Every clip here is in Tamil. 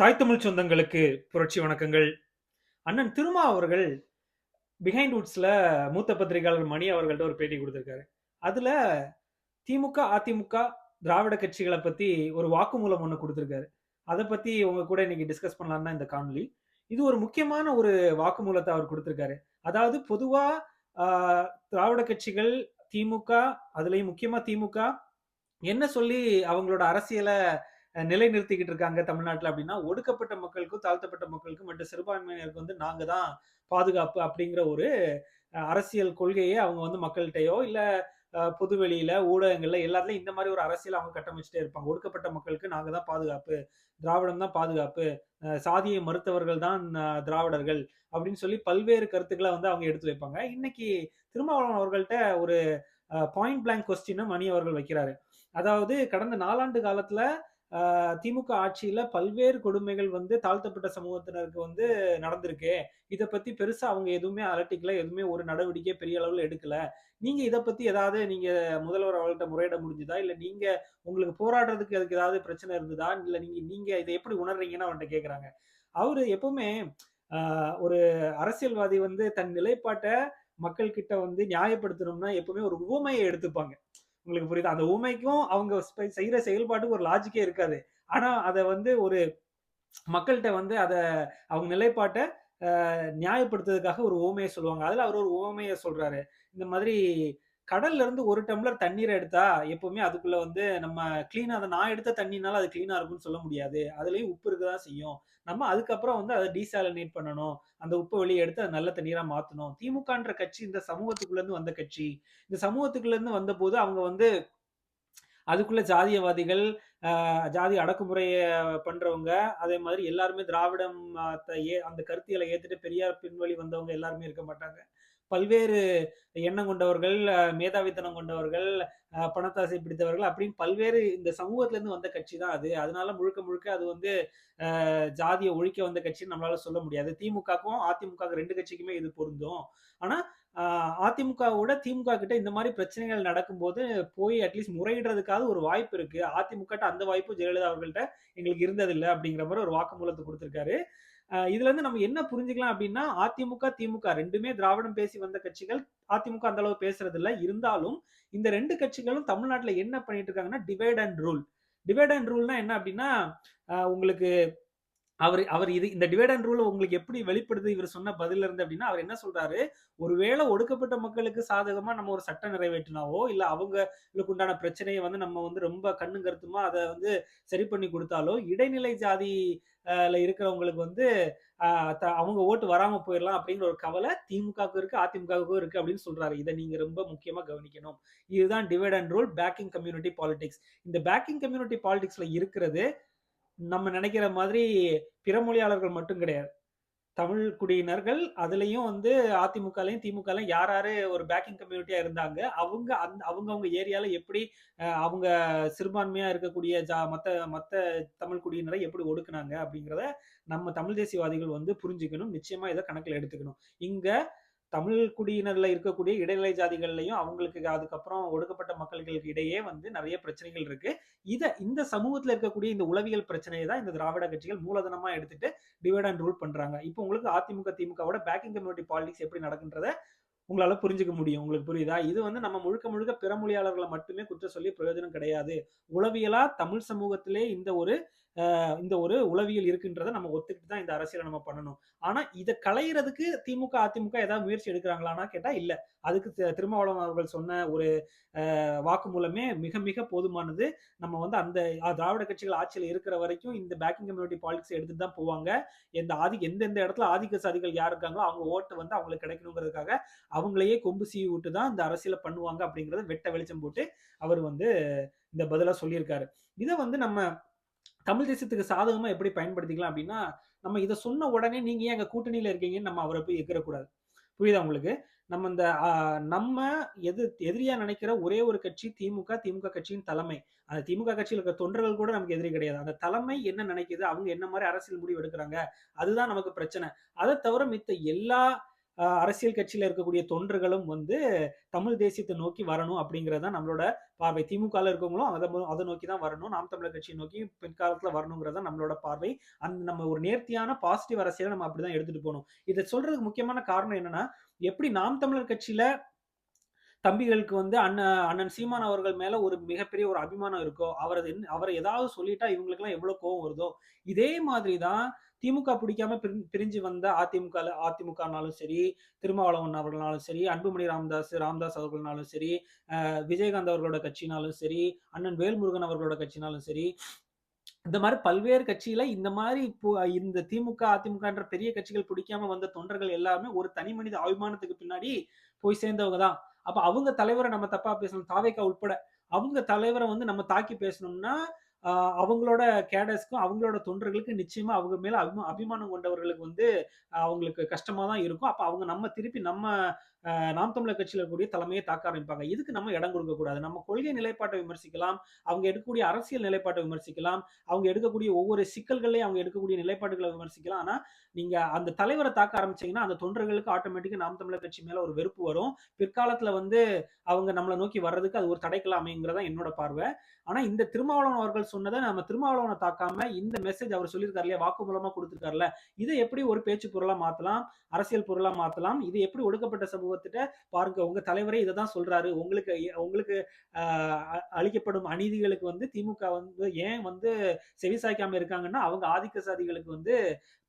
தாய் தமிழ் சொந்தங்களுக்கு புரட்சி வணக்கங்கள். அண்ணன் திருமா அவர்கள் பிஹைண்ட் உட்ஸ்ல மூத்த பத்திரிகையாளர் மணி அவர்கள்ட்ட ஒரு பேட்டி கொடுத்திருக்காரு. அதுல திமுக அதிமுக திராவிட கட்சிகளை பத்தி ஒரு வாக்குமூலம் ஒன்று கொடுத்திருக்காரு. அதை பத்தி உங்க கூட இன்னைக்கு டிஸ்கஸ் பண்ணலாம் தான் இந்த காணொலி இது ஒரு முக்கியமான ஒரு வாக்குமூலத்தை அவர் கொடுத்திருக்காரு. அதாவது பொதுவா திராவிட கட்சிகள் திமுக அதுலயும் முக்கியமா திமுக என்ன சொல்லி அவங்களோட அரசியலை நிலைநிறுத்திக்கிட்டு இருக்காங்க தமிழ்நாட்டில் அப்படின்னா ஒடுக்கப்பட்ட மக்களுக்கும் தாழ்த்தப்பட்ட மக்களுக்கும் மற்றும் சிறுபான்மையினருக்கு வந்து நாங்கள் தான் பாதுகாப்பு அப்படிங்கிற ஒரு அரசியல் கொள்கையை அவங்க வந்து மக்கள்கிட்டயோ இல்லை பொதுவெளியில ஊடகங்கள்ல எல்லாத்துலயும் இந்த மாதிரி ஒரு அரசியல் அவங்க கட்டமைச்சிட்டே இருப்பாங்க. ஒடுக்கப்பட்ட மக்களுக்கு நாங்க தான் பாதுகாப்பு திராவிடம் தான் பாதுகாப்பு சாதியை மறுத்தவர்கள் தான் திராவிடர்கள் அப்படின்னு சொல்லி பல்வேறு கருத்துக்களை வந்து அவங்க எடுத்து வைப்பாங்க. இன்னைக்கு திருமாவளவன் அவர்கள்ட்ட ஒரு பாயிண்ட் பிளாங்க் கொஸ்டினை மணி அவர்கள் வைக்கிறாரு. அதாவது கடந்த நாலாண்டு காலத்துல திமுக ஆட்சியில பல்வேறு கொடுமைகள் வந்து தாழ்த்தப்பட்ட சமூகத்தினருக்கு வந்து நடந்திருக்கு. இதை பத்தி பெருசா அவங்க எதுவுமே அலட்டிக்கல எதுவுமே ஒரு நடவடிக்கை பெரிய அளவில் எடுக்கல. நீங்க இதை பத்தி ஏதாவது நீங்க முதல்வர் அவர்கள்ட்ட முறையிட முடிஞ்சுதா? இல்ல நீங்க உங்களுக்கு போராடுறதுக்கு அதுக்கு ஏதாவது பிரச்சனை இருந்ததா? இல்ல நீங்க நீங்க இதை எப்படி உணர்றீங்கன்னு அவன்கிட்ட கேக்குறாங்க. அவரு எப்பவுமே ஆஹ், ஒரு அரசியல்வாதி வந்து தன் நிலைப்பாட்டை மக்கள் கிட்ட வந்து நியாயப்படுத்தணும்னா எப்பவுமே ஒரு உவமையை எடுத்துப்பாங்க. உங்களுக்கு புரியுது? அந்த உவமைக்கும் அவங்க செய்யற செயல்பாட்டுக்கு ஒரு லாஜிக்கே இருக்காது. ஆனா அதை வந்து ஒரு மக்கள்கிட்ட வந்து அதை அவங்க நிலைப்பாட்டை நியாயப்படுத்துறதுக்காக ஒரு ஓமையை சொல்லுவாங்க. அதுல அவர் ஒரு உவமையை சொல்றாரு. இந்த மாதிரி கடல்ல இருந்து ஒரு டம்ளர் தண்ணீரை எடுத்தா எப்பவுமே அதுக்குள்ள வந்து நம்ம கிளீனா அதை நான் எடுத்த தண்ணினால அது கிளீனா இருக்கும்னு சொல்ல முடியாது. அதுலயும் உப்பு இருக்கதான் செய்யும். நம்ம அதுக்கப்புறம் வந்து அதை டீசாலினேட் பண்ணணும். அந்த உப்பை வெளியே எடுத்து அதை நல்ல தண்ணீரா மாத்தணும். திமுகன்ற கட்சி இந்த சமூகத்துக்குள்ள இருந்து வந்த கட்சி. இந்த சமூகத்துக்குள்ள இருந்து வந்த போது அவங்க வந்து அதுக்குள்ள ஜாதியவாதிகள் ஜாதி அடக்குமுறையை பண்றவங்க அதே மாதிரி எல்லாருமே திராவிடம் ஏ அந்த கருத்தியலை ஏத்துட்டு பெரியார் பின்வழி வந்தவங்க எல்லாருமே இருக்க மாட்டாங்க. பல்வேறு எண்ணம் கொண்டவர்கள் மேதாவித்தனம் கொண்டவர்கள் பணத்தாசை பிடித்தவர்கள் அப்படின்னு பல்வேறு இந்த சமூகத்துல இருந்து வந்த கட்சி தான் அது. அதனால முழுக்க முழுக்க அது வந்து ஆஹ் ஜாதியை ஒழிக்க வந்த கட்சின்னு நம்மளால சொல்ல முடியாது. திமுகக்கும் அதிமுக ரெண்டு கட்சிக்குமே இது பொருந்தும். ஆனா ஆஹ் அதிமுகவோட திமுக கிட்ட இந்த மாதிரி பிரச்சனைகள் நடக்கும்போது போய் அட்லீஸ்ட் முறையிடுறதுக்காவது ஒரு வாய்ப்பு இருக்கு. அதிமுக அந்த வாய்ப்பு ஜெயலலிதா அவர்கள்ட்ட எங்களுக்கு இருந்ததில்லை அப்படிங்கிற மாதிரி ஒரு வாக்குமூலத்தை கொடுத்திருக்காரு. இதுல இருந்து நம்ம என்ன புரிஞ்சுக்கலாம் அப்படின்னா அதிமுக திமுக ரெண்டுமே திராவிடம் பேசி வந்த கட்சிகள். அதிமுக அந்த அளவு பேசுறது இல்ல. இருந்தாலும் இந்த ரெண்டு கட்சிகளும் தமிழ்நாட்டுல என்ன பண்ணிட்டு இருக்காங்கன்னா divide and rule divide and ரூல்னா என்ன அப்படின்னா உங்களுக்கு அவர் அவர் இது இந்த டிவைட் அண்ட் ரூல் உங்களுக்கு எப்படி வெளிப்படுது? இவர் சொன்ன பதில இருந்து அப்படின்னா அவர் என்ன சொல்றாரு? ஒருவேளை ஒடுக்கப்பட்ட மக்களுக்கு சாதகமா நம்ம ஒரு சட்டம் நிறைவேற்றினாவோ இல்ல அவங்களுக்கு உண்டான பிரச்சனையை வந்து நம்ம வந்து ரொம்ப கண்ணும் கருத்துமா அதை வந்து சரி பண்ணி கொடுத்தாலோ இடைநிலை ஜாதி இருக்கிறவங்களுக்கு வந்து த- அவங்க ஓட்டு வராம போயிடலாம் அப்படிங்கிற ஒரு கவலை திமுகவுக்கு இருக்கு அதிமுகவுக்கும் இருக்கு அப்படின்னு சொல்றாரு. இதை நீங்க ரொம்ப முக்கியமா கவனிக்கணும். இதுதான் divide and rule packing community politics இந்த பேக்கிங் கம்யூனிட்டி பாலிடிக்ஸ்ல இருக்கிறது நம்ம நினைக்கிற மாதிரி பிற மொழியாளர்கள் மட்டும் கிடையாது. தமிழ் குடியினர்கள் அதுலேயும் வந்து அதிமுகலையும் திமுகலையும் யார் யாரு ஒரு பேக்கிங் கம்யூனிட்டியா இருந்தாங்க அவங்க அந்த அவங்கவுங்க ஏரியாவில் ஏரியால எப்படி அவங்க சிறுபான்மையா இருக்கக்கூடிய ஜா மத்த மத்த தமிழ் குடியினரை எப்படி ஒடுக்குனாங்க அப்படிங்கிறத நம்ம தமிழ் தேசியவாதிகள் வந்து புரிஞ்சுக்கணும். நிச்சயமா இதை கணக்கில் எடுத்துக்கணும். இங்க தமிழ் குடியினர்ல இருக்கக்கூடிய இடைநிலை ஜாதிகள்லையும் அவங்களுக்கு அதுக்கப்புறம் ஒடுக்கப்பட்ட மக்களுக்கு இடையே வந்து நிறைய பிரச்சனைகள் இருக்கு. இத இந்த சமூகத்துல இருக்கக்கூடிய இந்த உளவியல் பிரச்சனையை தான் இந்த திராவிட கட்சிகள் மூலதனமா எடுத்துட்டு டிவைட் அண்ட் ரூல் பண்றாங்க. இப்போ உங்களுக்கு அதிமுக திமுகவோட பேக்கிங் கம்யூனிட்டி பாலிடிக்ஸ் எப்படி நடக்குன்றத உங்களால புரிஞ்சுக்க முடியும். உங்களுக்கு புரியுதா? இது வந்து நம்ம முழுக்க முழுக்க பிற மொழியாளர்களை மட்டுமே குற்றம் சொல்லி பிரயோஜனம் கிடையாது. உளவியலா தமிழ் சமூகத்திலே இந்த ஒரு இந்த ஒரு உளவியல் இருக்குன்றத நம்ம ஒத்துக்கிட்டு தான் இந்த அரசியலை நம்ம பண்ணணும். ஆனா இதை களையிறதுக்கு திமுக அதிமுக ஏதாவது முயற்சி எடுக்கிறாங்களான்னா கேட்டா இல்ல. அதுக்கு திருமாவளவன் அவர்கள் சொன்ன ஒரு வாக்கு வாக்குமூலமே மிக மிக போதுமானது. நம்ம வந்து அந்த திராவிட கட்சிகள் ஆட்சியில் இருக்கிற வரைக்கும் இந்த பேக்கிங் கம்யூனிட்டி பாலிடிக்ஸ் எடுத்துட்டு தான் போவாங்க. எந்த ஆதி எந்தெந்த இடத்துல ஆதிக்க சாதிகள் யார் இருக்காங்களோ அவங்க ஓட்டு வந்து அவங்களுக்கு கிடைக்கணுங்கிறதுக்காக அவங்களையே கொம்பு சீவி விட்டு தான் இந்த அரசியலை பண்ணுவாங்க அப்படிங்கறத வெட்ட வெளிச்சம் போட்டு அவர் வந்து இந்த பதிலாக சொல்லியிருக்காரு. இதை வந்து நம்ம தமிழ் தேசத்துக்கு சாதகமா எப்படி பயன்படுத்திக்கலாம் அப்படின்னா நம்ம இதை சொன்ன உடனே நீங்க ஏன் எங்க கூட்டணியில இருக்கீங்கன்னு நம்ம அவரை போய் எக்கிறக்கூடாது. புரியுதா உங்களுக்கு? நம்ம இந்த நம்ம எது எதிரியா நினைக்கிற ஒரே ஒரு கட்சி திமுக திமுக கட்சியின் தலைமை. அந்த திமுக கட்சியில் இருக்கிற தொண்டர்கள் கூட நமக்கு எதிரி கிடையாது. அந்த தலைமை என்ன நினைக்குது? அவங்க என்ன மாதிரி அரசியல் முடிவு எடுக்கிறாங்க? அதுதான் நமக்கு பிரச்சனை. அதை தவிர மித்த எல்லா அரசியல் கட்சியில் இருக்கக்கூடிய தொண்டர்களும் வந்து தமிழ் தேசியத்தை நோக்கி வரணும் அப்படிங்கிறத நம்மளோட பார்வை. திமுகவில் இருக்கவங்களும் அதை அதை நோக்கி தான் வரணும். நாம் தமிழர் கட்சியை நோக்கி பிற்காலத்தில் வரணுங்கிறது தான் நம்மளோட பார்வை. அந்த நம்ம ஒரு நேர்த்தியான பாசிட்டிவ் அரசியலை நம்ம அப்படிதான் எடுத்துட்டு போகணும் இதை சொல்றதுக்கு முக்கியமான காரணம் என்னன்னா, எப்படி நாம் தமிழர் கட்சியில தம்பிகளுக்கு வந்து அண்ணன் அண்ணன் சீமான் அவர்கள் மேல ஒரு மிகப்பெரிய ஒரு அபிமானம் இருக்கோ, அவரது என் ஏதாவது சொல்லிட்டா இவங்களுக்குலாம் எவ்வளோ கோவம் வருதோ, இதே மாதிரி தான் திமுக பிடிக்காம பிரிஞ்சு வந்த அதிமுக அதிமுகனாலும் சரி, திருமாவளவன் அவர்களாலும் சரி, அன்புமணி ராமதாஸ், ராமதாஸ் அவர்கள்னாலும் சரி, விஜயகாந்த் அவர்களோட கட்சினாலும் சரி, அண்ணன் வேல்முருகன் அவர்களோட கட்சினாலும் சரி, இந்த மாதிரி பல்வேறு கட்சியில இந்த மாதிரி இப்போ இந்த திமுக, அதிமுகன்ற பெரிய கட்சிகள் பிடிக்காம வந்த தொண்டர்கள் எல்லாமே ஒரு தனி மனித அபிமானத்துக்கு பின்னாடி போய் சேர்ந்தவங்க தான். அப்ப அவங்க தலைவரை நம்ம தப்பா பேசணும். தாவேகா உட்பட. அவங்க தலைவரை வந்து நம்ம தாக்கி பேசணும்னா, அவங்களோட கேடர்ஸ்க்கும், அவங்களோட தொண்டர்களுக்கு நிச்சயமா அவங்க மேல அபிமா அபிமானம் கொண்டவர்களுக்கு வந்து அவங்களுக்கு கஷ்டமா தான் இருக்கும். அப்ப அவங்க நம்ம திருப்பி நம்ம நாம் தமிழர் கட்சியில இருக்கக்கூடிய தலைமையை தாக்க ஆரம்பிப்பாங்க. இதுக்கு நம்ம இடம் கொடுக்க கூடாது. நம்ம கொள்கை நிலைப்பாட்டை விமர்சிக்கலாம். அவங்க எடுக்கக்கூடிய அரசியல் நிலைப்பாட்டை விமர்சிக்கலாம். அவங்க எடுக்கக்கூடிய ஒவ்வொரு சிக்கல்களையும் அவங்க எடுக்கக்கூடிய நிலைப்பாடுகளை விமர்சிக்கலாம். ஆனா, நீங்க அந்த தலைவரை தாக்க ஆரம்பிச்சீங்கன்னா, அந்த தொண்டர்களுக்கு ஆட்டோமேட்டிக்கா நாம் தமிழர் கட்சி மேல ஒரு வெறுப்பு வரும். பிற்காலத்துல வந்து அவங்க நம்மளை நோக்கி வர்றதுக்கு அது ஒரு தடைக்கலாமேங்கிறதா தான் என்னோட பார்வை. ஆனா, இந்த திருமாவளவன் அவர்கள் சொன்னதை நம்ம திருமாவளவனை தாக்காம இந்த மெசேஜ் அவர் சொல்லியிருக்காரு இல்லையா? வாக்குமூலமா கொடுத்துருக்காருல இதை எப்படி ஒரு பேச்சு பொருளா மாத்தலாம்? அரசியல் பொருளா மாத்தலாம்? இது எப்படி ஒடுக்கப்பட்ட சமூகத்திட்ட பாருங்க உங்க தலைவரே இதை தான் சொல்றாரு. உங்களுக்கு உங்களுக்கு அளிக்கப்படும் அநீதிகளுக்கு வந்து திமுக வந்து ஏன் வந்து செவிசாய்க்காம இருக்காங்கன்னா, அவங்க ஆதிக்க சாதிகளுக்கு வந்து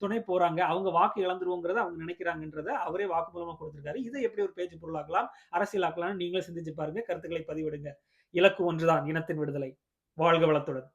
துணை போறாங்க. அவங்க வாக்கு இழந்துருவோங்கிறத அவங்க நினைக்கிறாங்கன்றத அவரே வாக்குமூலமா கொடுத்துருக்காரு இதை எப்படி ஒரு பேச்சு பொருளாக்கலாம்? அரசியலாக்கலாம்னு நீங்களே சிந்திச்சு பாருங்க. கருத்துக்களை பதிவிடுங்க. இலக்கு ஒன்றுதான் இனத்தின் விடுதலை. வாழ்க வளத்துடன்.